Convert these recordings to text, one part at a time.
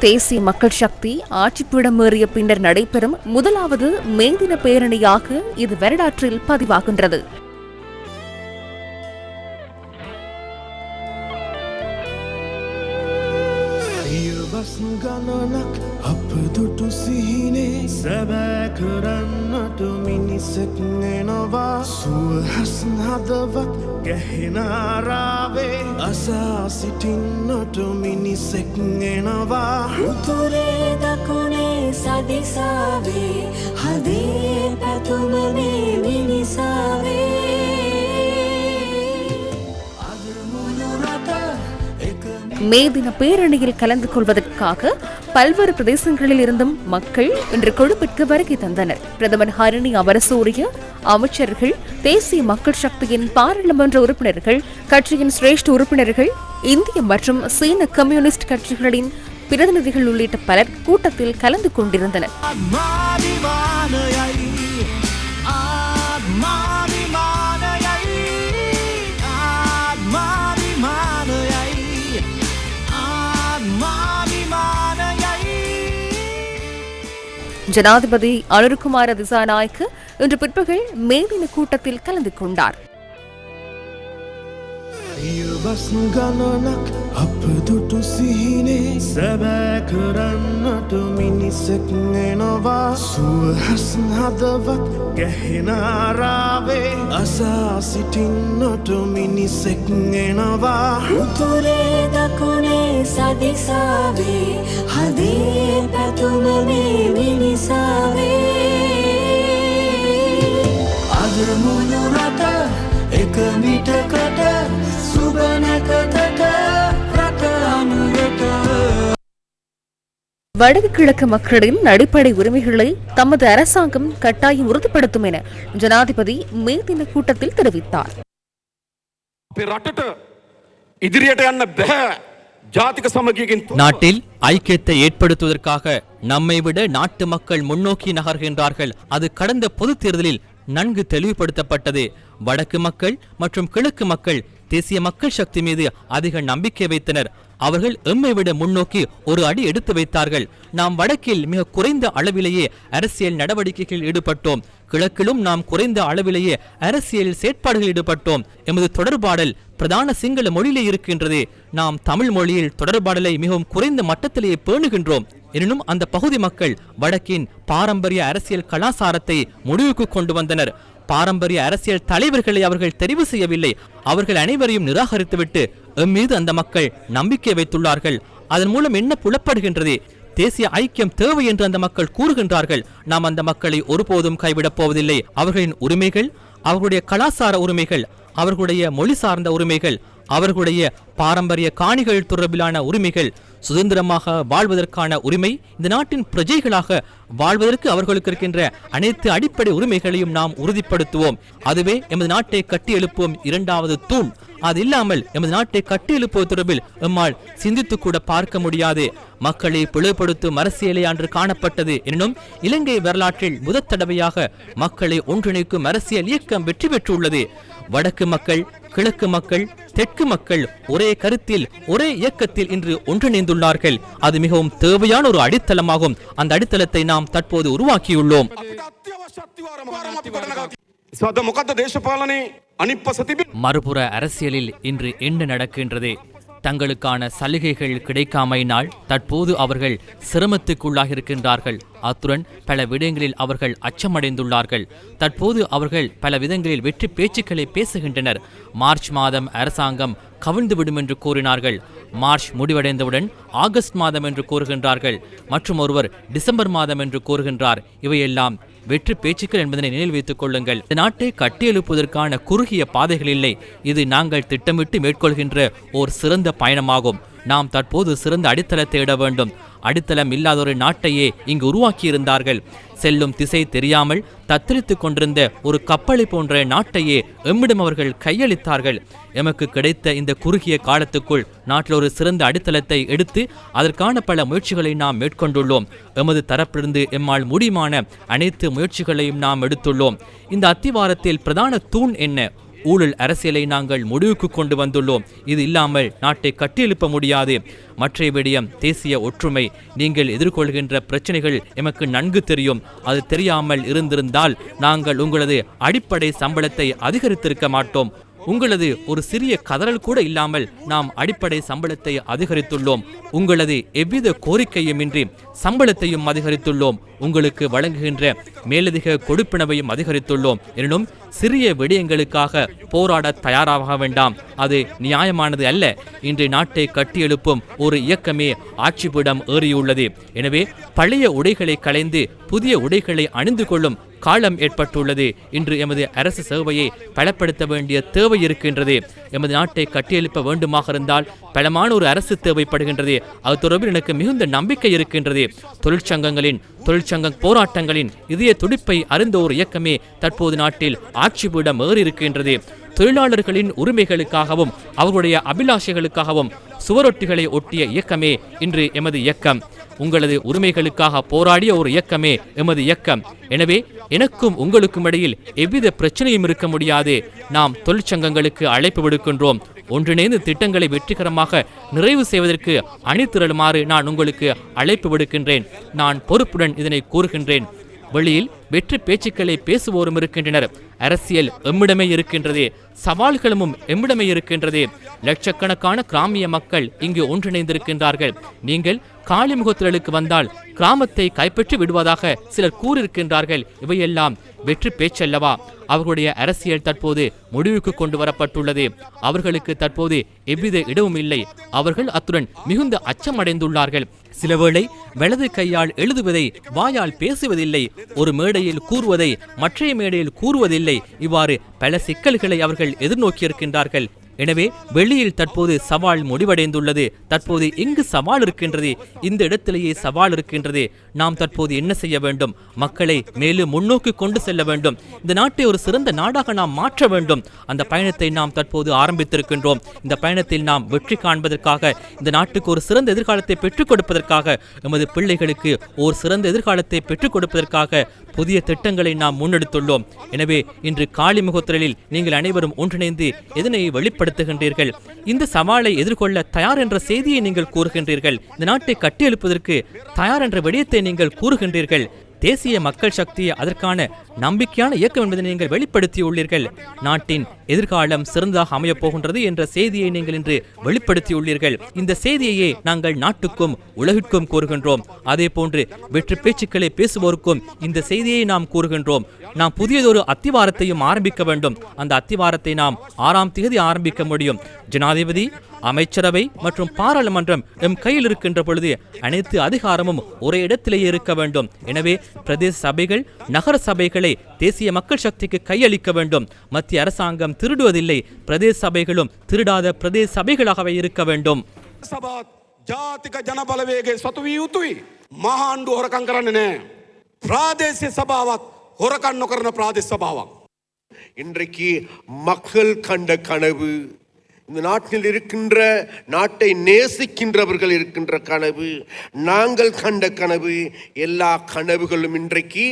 தேசிய மக்கள் சக்தி ஆட்சிப்பீடமேறிய பின்னர் நடைபெறும் முதலாவது மே பேரணியாக இது வரலாற்றில் பதிவாகின்றது. سبك رن මට මිනිසෙක් නෙනවා සුවහස් නදවත් ගැහෙනාරාවේ අසා සිටින්නට මිනිසෙක් නෙනවා උතුරේ දකුණේ සදිසාවේ හදේ පැතුම මේ මිනිසාවේ. மே தின பேரணியில் கலந்து கொள்வதற்காக பல்வேறு பிரதேசங்களில் இருந்தும் மக்கள் இன்று கொழும்பிற்கு வருகை தந்தனர். பிரதமர் ஹரிணி அவரசூரிய அமைச்சர்கள் தேசிய மக்கள் சக்தியின் பாராளுமன்ற உறுப்பினர்கள் கட்சியின் சிரேஷ்ட உறுப்பினர்கள் இந்திய மற்றும் சீன கம்யூனிஸ்ட் கட்சிகளின் பிரதிநிதிகள் உள்ளிட்ட பலர் கூட்டத்தில் கலந்து கொண்டிருந்தனர். ஜனாதிபதி அனுருகுமார திசாநாயக்க இன்று பிற்பகல் மே தின கூட்டத்தில் கலந்து கொண்டார் ඉවස් ගණනක් අප දුටු සිහිනේ සැබෑ කරන්නට මිනිසෙක් එනවා සුවහසන් හදවත් ගැහෙනාරාවේ අසා සිටින්නට මිනිසෙක් එනවා උතුරේ දකුණේ සදිසාවේ හදේ පැතුම මේ මිනිසාවේ අද මුළු රට එක මිටකට සුබනකතට රට අනුරට வடக்கு கிழக்கு மக்களின் அடிப்படை உரிமைகளை தமது அரசாங்கம் கட்டாயம் உறுதிப்படுத்தும் என ஜனாதிபதி மே தின கூட்டத்தில் தெரிவித்தார் අපේ රටට ඉදිරියට යන්න බැහැ ජාතික සමගියකින් තොරව. நாட்டில் ஐக்கியத்தை ஏற்படுத்துவதற்காக நம்மை விட நாட்டு மக்கள் முன்னோக்கி நகர்கின்றார்கள். அது கடந்த பொது தேர்தலில் நன்கு தெளிவுபடுத்தப்பட்டது. வடக்கு மக்கள் மற்றும் கிழக்கு மக்கள் தேசிய மக்கள் சக்தி மீது அதிக நம்பிக்கை வைத்தனர். அவர்கள் எம்மை விட முன்னோக்கி ஒரு அடி எடுத்து வைத்தார்கள். நாம் வடக்கில் மிக குறைந்த அளவிலேயே அரசியல் நடவடிக்கைகளில் ஈடுபட்டோம். கிழக்கிலும் நாம் குறைந்த அளவிலேயே அரசியல் செயற்பாடுகளில் ஈடுபட்டோம். எமது தொடர்பாடல் பிரதான சிங்கள மொழியிலே இருக்கின்றது. நாம் தமிழ் மொழியில் தொடர்பாடலை மிகவும் குறைந்த மட்டத்திலேயே பேணுகின்றோம். எனினும் அந்த பகுதி மக்கள் வடக்கின் பாரம்பரிய அரசியல் கலாசாரத்தை முடிவுக்கு கொண்டு வந்தனர். பாரம்பரிய அரசியல் தலைவர்களை அவர்கள் தெரிவு செய்யவில்லை. அவர்கள் அனைவரையும் நிராகரித்துவிட்டு எம் மீது அந்த மக்கள் நம்பிக்கை வைத்துள்ளார்கள். அதன் மூலம் என்ன புலப்படுகின்றது? தேசிய ஐக்கியம் தேவை என்று அந்த மக்கள் கூறுகின்றார்கள். நாம் அந்த மக்களை ஒருபோதும் கைவிடப் போவதில்லை. அவர்களின் உரிமைகள் அவர்களுடைய கலாசார உரிமைகள் அவர்களுடைய மொழி சார்ந்த உரிமைகள் அவர்களுடைய பாரம்பரிய காணிகள் தொடர்பிலான உரிமைகள் சுதந்திரமாக வாழ்வதற்கான உரிமை இந்த நாட்டின் பிரஜைகளாக வாழ்வதற்கு அவர்களுக்கு இருக்கின்ற அனைத்து அடிப்படை உரிமைகளையும் நாம் உறுதிப்படுத்துவோம். அதுவே எமது நாட்டை கட்டியெழுப்புவோம் இரண்டாவது தூண். அது இல்லாமல் எமது நாட்டை கட்டியெழுப்புவது தொடர்பில் எம்மால் சிந்தித்து கூட பார்க்க முடியாது. மக்களை பிளவுபடுத்தும் அரசியலே அன்று காணப்பட்டது. எனினும் இலங்கை வரலாற்றில் முதற் தடவையாக மக்களை ஒன்றிணைக்கும் அரசியல் இயக்கம் வெற்றி பெற்றுள்ளது. வடக்கு மக்கள் கிழக்கு மக்கள் தெற்கு மக்கள் ஒரே கருத்தில் ஒரே இயக்கத்தில் இன்று ஒன்றிணைந்துள்ளார்கள். அது மிகவும் தேவையான ஒரு அடித்தளமாகும். அந்த அடித்தளத்தை நாம் தற்போது உருவாக்கியுள்ளோம். மறுபுற அரசியலில் இன்று என்ன நடக்கின்றது? தங்களுக்கான சலுகைகள் கிடைக்காமையினால் தற்போது அவர்கள் சிரமத்துக்குள்ளாக இருக்கின்றார்கள் அத்துடன் பல விடயங்களில் அவர்கள் அச்சமடைந்துள்ளார்கள். தற்போது அவர்கள் பல விதங்களில் வெற்றி பேச்சுக்களை பேசுகின்றனர். மார்ச் மாதம் அரசாங்கம் கவிழ்ந்துவிடும் என்று கூறினார்கள். மார்ச் முடிவடைந்தவுடன் ஆகஸ்ட் மாதம் என்று கூறுகின்றார்கள். மற்றும் ஒருவர் டிசம்பர் மாதம் என்று கூறுகின்றார். இவையெல்லாம் வெற்றி பேச்சுக்கள் என்பதனை நினைவில் வைத்துக் கொள்ளுங்கள். இந்த நாட்டை கட்டியெழுப்புவதற்கான குறுகிய பாதைகள் இல்லை. இது நாங்கள் திட்டமிட்டு மேற்கொள்கின்ற ஓர் சிறந்த பயணமாகும். நாம் தற்போது சிறந்த அடித்தளத்தை இட வேண்டும். அடித்தளம் இல்லாத ஒரு நாட்டையே இங்கு உருவாக்கியிருந்தார்கள். செல்லும் திசை தெரியாமல் தத்தளித்துக் கொண்டிருந்த ஒரு கப்பலை போன்ற நாட்டையே எம்மிடம் அவர்கள் கையளித்தார்கள். எமக்கு கிடைத்த இந்த குறுகிய காலத்துக்குள் நாட்டில் ஒரு சிறந்த அடித்தளத்தை எடுத்து அதற்கான பல முயற்சிகளை நாம் மேற்கொண்டுள்ளோம். எமது தரப்பிலிருந்து எம்மால் முடியுமான அனைத்து முயற்சிகளையும் நாம் எடுத்துள்ளோம். இந்த அத்திவாரத்தில் பிரதான தூண் என்ன? ஊழல் அரசியலை நாங்கள் முடிவுக்கு கொண்டு வந்துள்ளோம். இது இல்லாமல் நாட்டை கட்டியெழுப்ப முடியாது. மற்ற விடயம் தேசிய ஒற்றுமை நீங்கள் எதிர்கொள்கின்ற பிரச்சனைகள் எமக்கு நன்கு தெரியும். அது தெரியாமல் இருந்திருந்தால் நாங்கள் உங்களது அடிப்படை சம்பளத்தை அதிகரித்திருக்க மாட்டோம். உங்களது ஒரு சிறிய கதறல் கூட இல்லாமல் நாம் அடிப்படை சம்பளத்தை அதிகரித்துள்ளோம். உங்களது எவ்வித கோரிக்கையுமின்றி சம்பளத்தையும் அதிகரித்துள்ளோம். உங்களுக்கு வழங்குகின்ற மேலதிக கொடுப்பினவையும் அதிகரித்துள்ளோம். எனினும் சிறிய விடயங்களுக்காக போராட தயாராக வேண்டாம். அது நியாயமானது அல்ல. இன்று நாட்டை கட்டியெழுப்பும் ஒரு இயக்கமே ஆட்சிப்பிடம் ஏறியுள்ளது. எனவே பழைய உடைகளை களைந்து புதிய உடைகளை அணிந்து கொள்ளும் காலம் ஏற்பட்டுள்ளது. இன்று எமது அரசு சேவையை பலப்படுத்த வேண்டிய தேவை இருக்கின்றது. எமது நாட்டை கட்டியெழுப்ப வேண்டுமாக இருந்தால் பலமான ஒரு அரசு தேவைப்படுகின்றது. அது தொடர்பில் எனக்கு மிகுந்த நம்பிக்கை இருக்கின்றது. தொழிற்சங்கங்களின் தொழிற்சங்க போராட்டங்களின் இதய துடிப்பை அறிந்த ஒரு இயக்கமே தற்போது நாட்டில் ஆட்சி பீடம் இருக்கின்றது தொழிலாளர்களின் உரிமைகளுக்காகவும் அவர்களுடைய அபிலாஷைகளுக்காகவும் சுவரொட்டிகளை ஒட்டிய இயக்கமே இன்று எமது இயக்கம். உங்களது உரிமைகளுக்காக போராடிய ஒரு இயக்கமே எமது இயக்கம். எனவே எனக்கும் உங்களுக்கும் இடையில் எவ்வித பிரச்சனையும் இருக்க முடியாது. நாம் தொழிற்சங்கங்களுக்கு அழைப்பு விடுக்கின்றோம். ஒன்றிணைந்து திட்டங்களை வெற்றிகரமாக நிறைவு செய்வதற்கு அணிதிரளுமாறு நான் உங்களுக்கு அழைப்பு விடுக்கின்றேன். நான் பொறுப்புடன் இதனை கூறுகின்றேன். வெளியில் வெற்றி பேச்சுக்களை பேசுவோரும் இருக்கின்றனர். அரசியல் எம்மிடமே இருக்கின்றது. சவால்களும் எம்மிடமே இருக்கின்றது. லட்சக்கணக்கான கிராமிய மக்கள் இங்கு ஒன்றிணைந்திருக்கின்றார்கள். நீங்கள் காளிமுகத்திரலுக்கு வந்தால் கிராமத்தை கைப்பற்றி விடுவதாக சிலர் கூறியிருக்கின்றார்கள். இவையெல்லாம் வெற்றி பேச்சல்லவா? அவர்களுடைய அரசியல் தற்போது முடிவுக்கு கொண்டு வரப்பட்டுள்ளது. அவர்களுக்கு தற்போது எவ்வித இடமும் இல்லை. அவர்கள் அத்துடன் மிகுந்த அச்சமடைந்துள்ளார்கள். சிலவேளை வலது கையால் எழுதுவதை வாயால் பேசுவதில்லை. ஒரு மேடையில் கூறுவதை மற்றைய மேடையில் கூறுவதில்லை. இவ்வாறு பல சிக்கல்களை அவர்கள் எதிர்நோக்கியிருக்கின்றார்கள். எனவே வெளியில் தற்போது சவால் முடிவடைந்துள்ளது. தற்போது எங்கு சவால் இருக்கின்றது? இந்த இடத்திலேயே சவால் இருக்கின்றது. நாம் தற்போது என்ன செய்ய வேண்டும்? மக்களை மேலும் முன்னோக்கி கொண்டு செல்ல வேண்டும். இந்த நாட்டை ஒரு சிறந்த நாடாக நாம் மாற்ற வேண்டும். அந்த பயணத்தை நாம் தற்போது ஆரம்பித்திருக்கின்றோம். இந்த பயணத்தில் நாம் வெற்றி காண்பதற்காக இந்த நாட்டுக்கு ஒரு சிறந்த எதிர்காலத்தை பெற்றுக் கொடுப்பதற்காக எமது பிள்ளைகளுக்கு ஒரு சிறந்த எதிர்காலத்தை பெற்றுக் கொடுப்பதற்காக புதிய திட்டங்களை நாம் முன்னெடுத்துள்ளோம். எனவே இன்று காளிமுகத்திரலில் நீங்கள் அனைவரும் ஒன்றிணைந்து எதனை வெளிப்படுத்துகின்றீர்கள்? இந்த சவாலை எதிர்கொள்ள தயார் என்ற செய்தியை நீங்கள் கூறுகின்றீர்கள். இந்த நாட்டை கட்டியெழுப்பதற்கு தயார் என்ற விடயத்தை நீங்கள் கூறுகின்றீர்கள். தேசிய மக்கள் சக்தி அதற்கான நம்பிக்கையான இயக்கம் என்பதை நீங்கள் வெளிப்படுத்தியுள்ளீர்கள். நாட்டின் எதிர்காலம் சிறந்ததாக அமையப் போகின்றது என்ற செய்தியை நீங்கள் இன்று வெளிப்படுத்தியுள்ளீர்கள். இந்த செய்தியையே நாங்கள் நாட்டுக்கும் உலகிற்கும் கூறுகின்றோம். அதே போன்று வெற்றி பேச்சுக்களை பேசுவோருக்கும் இந்த செய்தியை நாம் கூறுகின்றோம். நாம் புதியதொரு அத்திவாரத்தையும் ஆரம்பிக்க வேண்டும். அந்த அத்திவாரத்தை நாம் ஆறாம் தேதி ஆரம்பிக்க முடியும். ஜனாதிபதி அமைச்சரவை மற்றும் பாராளுமன்றம் எம் கையில் இருக்கின்ற பொழுது அனைத்து அதிகாரமும் ஒரே இடத்திலேயே இருக்க வேண்டும் எனவே பிரதேச சபைகள் நகர சபைகளை தேசிய மக்கள் சக்திக்கு கையளிக்க வேண்டும் மத்திய அரசாங்கம் திருடுவதில்லை பிரதேச சபைகளும் திருடாத பிரதேச சபைகளாகவே இருக்க வேண்டும் සභාත් ජාතික ජනබලවේගේ සතු විය යුතුයි. මහාණ්ඩු හොරකං කරන්න නෑ. ප්‍රාදේශය සභාවත් හොරකන් නොකරන ප්‍රාදේශ සභාවක්. இன்றைக்கு மக்கள் கண்ட கனவு இந்த நாட்டில் இருக்கின்ற நாட்டை நேசிக்கின்றவர்கள் இருக்கின்ற கனவு நாங்கள் கண்ட கனவு எல்லா கனவுகளும் இன்றைக்கு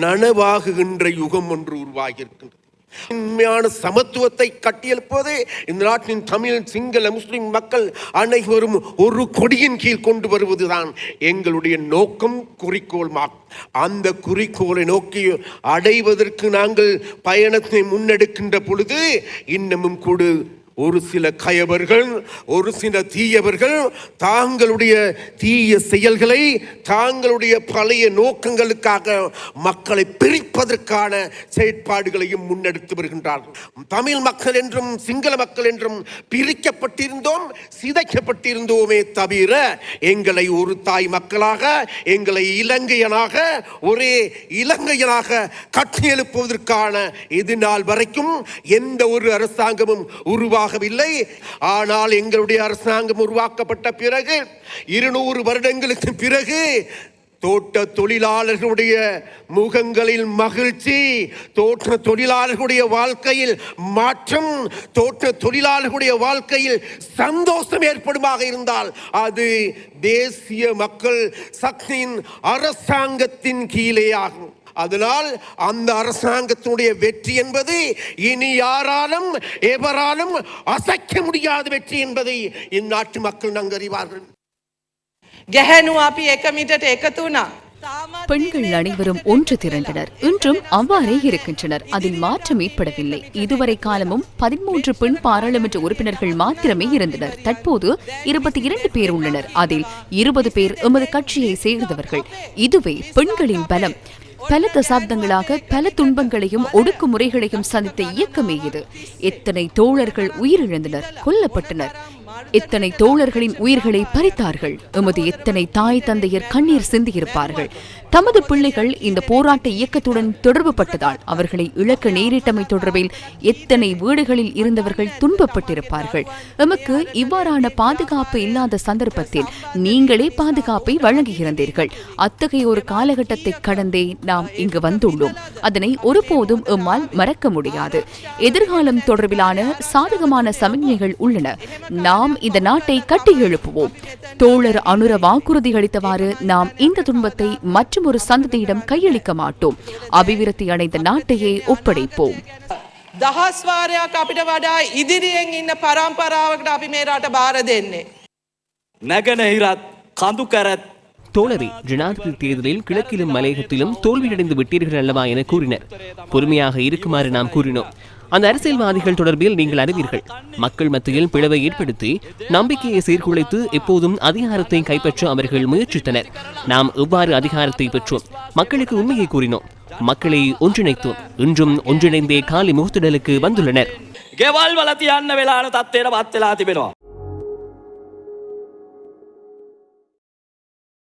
நனவாகுகின்ற யுகம் ஒன்று உருவாகி இருக்கின்றது உண்மையான சமத்துவத்தை கட்டியெழுப்பதே இந்த நாட்டின் தமிழ் சிங்கள முஸ்லிம் மக்கள் அனைவரும் ஒரு கொடியின் கீழ் கொண்டு வருவதுதான் எங்களுடைய நோக்கம் குறிக்கோள் அந்த குறிக்கோளை நோக்கி அடைவதற்கு நாங்கள் பயணத்தை முன்னெடுக்கின்ற பொழுது இன்னமும் கூட ஒரு சில கயவர்கள் ஒரு சில தீயவர்கள் தாங்களுடைய தீய செயல்களை தாங்களுடைய பழைய நோக்கங்களுக்காக மக்களை பிரிப்பதற்கான செயற்பாடுகளையும் முன்னெடுத்து வருகின்றார்கள். தமிழ் மக்கள் என்றும் சிங்கள மக்கள் என்றும் பிரிக்கப்பட்டிருந்தோம் சிதைக்கப்பட்டிருந்தோமே தவிர எங்களை ஒரு தாய் மக்களாக எங்களை இலங்கையனாக ஒரே இலங்கையனாக கட்டியெழுப்புவதற்கான இது நாள் வரைக்கும் எந்த ஒரு அரசாங்கமும் உருவாகவில்லை. ஆனால் எங்களுடைய அரசாங்கம் உருவாக்கப்பட்ட பிறகு இருநூறு வருடங்களுக்கு பிறகு தோட்ட தொழிலாளர்களுடைய முகங்களில் மகிழ்ச்சி தோட்ட தொழிலாளர்களுடைய வாழ்க்கையில் மாற்றம் தோட்ட தொழிலாளர்களுடைய வாழ்க்கையில் சந்தோஷம் ஏற்படுமாக இருந்தால் அது தேசிய மக்கள் சக்தியின் அரசாங்கத்தின் கீழே ஆகும். அதனால் அந்த அரசாங்கத்தினுடைய வெற்றி என்பது இனி யாராலும் எவராலும் அசைக்க முடியாத வெற்றி என்பதை இந்நாட்டு மக்கள் நன்கு அறிவார்கள் ගැහැනු අපි එකමිටට එකතු වුණා. பெண்கள் அனைவரும் ஒன்று திரண்டனர். இன்றும் அவ்வாறே இருக்கின்றனர். அதில் மாற்றம் ஏற்படவில்லை. இதுவரை காலமும் பதிமூன்று பெண் பாராளுமன்ற உறுப்பினர்கள் மாத்திரமே இருந்தனர். தற்போது இருபத்தி இரண்டு பேர் உள்ளனர். அதில் இருபது பேர் எமது கட்சியை சேர்ந்தவர்கள். இதுவே பெண்களின் பலம். பல தசாப்தங்களாக பல துன்பங்களையும் ஒடுக்குமுறைகளையும் சந்தித்த இயக்கமே இது. எத்தனை தோழர்கள் உயிரிழந்தனர் கொல்லப்பட்டனர். எத்தனை தோழர்களின் உயிர்களை பறித்தார்கள் எமது எத்தனை தாய் தந்தையர் கண்ணீர் சிந்தியிருப்பார்கள். தமது பிள்ளைகள் இந்த போராட்ட இயக்கத்துடன் தொடர்பு பட்டதால் அவர்களை இழக்க நேரிட்டமை தொடர்பில் எத்தனை வீடுகளில் இருந்தவர்கள் துன்பப்பட்டிருப்பார்கள். எமக்கு இவ்வாறான பாதுகாப்பு இல்லாத சந்தர்ப்பத்தில் நீங்களே பாதுகாப்பை வழங்கியிருந்தீர்கள் அத்தகைய ஒரு காலகட்டத்தை கடந்தே நாம் இங்கு வந்துள்ளோம். அதனை ஒருபோதும் எம்மால் மறக்க முடியாது. எதிர்காலம் தொடர்பிலான சாதகமான சமிக்ஞைகள் உள்ளன. நாம் இந்த நாட்டை கட்டி எழுப்புவோம் தோழர் அனுர வாக்குறுதி அளித்தவாறு நாம் இந்த துன்பத்தை மற்றொரு சந்ததியிடம் கையளிக்க மாட்டோம் அபிவிருத்தி அடைந்த நாட்டையே ஒப்படைப்போம் දහස්වාරයක් අපිට වඩා ඉදිරියෙන් ඉන්න පරම්පරාවකට අපි මේ රට බාර දෙන්නේ. නැගනහිරත් කඳු කැරත් தோழரை ஜனாதிபதி தேர்தலில் கிழக்கிலும் மலையகத்திலும் தோல்வியடைந்து விட்டீர்கள் அல்லவா என கூறினர் பொறுமையாக இருக்குமாறு நாம் கூறினோம் அந்த அரசியல்வாதிகள் தொடர்பில் நீங்கள் அறிவீர்கள் மக்கள் மத்தியில் பிளவை ஏற்படுத்தி நம்பிக்கையை சீர்குலைத்து எப்போதும் அதிகாரத்தை கைப்பற்ற அவர்கள் முயற்சித்தனர் நாம் எவ்வாறு அதிகாரத்தை பெற்றோம் மக்களுக்கு உண்மையை கூறினோம் மக்களை ஒன்றிணைத்தோம் இன்றும் ஒன்றிணைந்தே காலி முகத்திடலுக்கு வந்துள்ளனர் ගෙවල් වල තියන්න වෙලාන තත්වයට පත්වෙලා තිබෙනවා.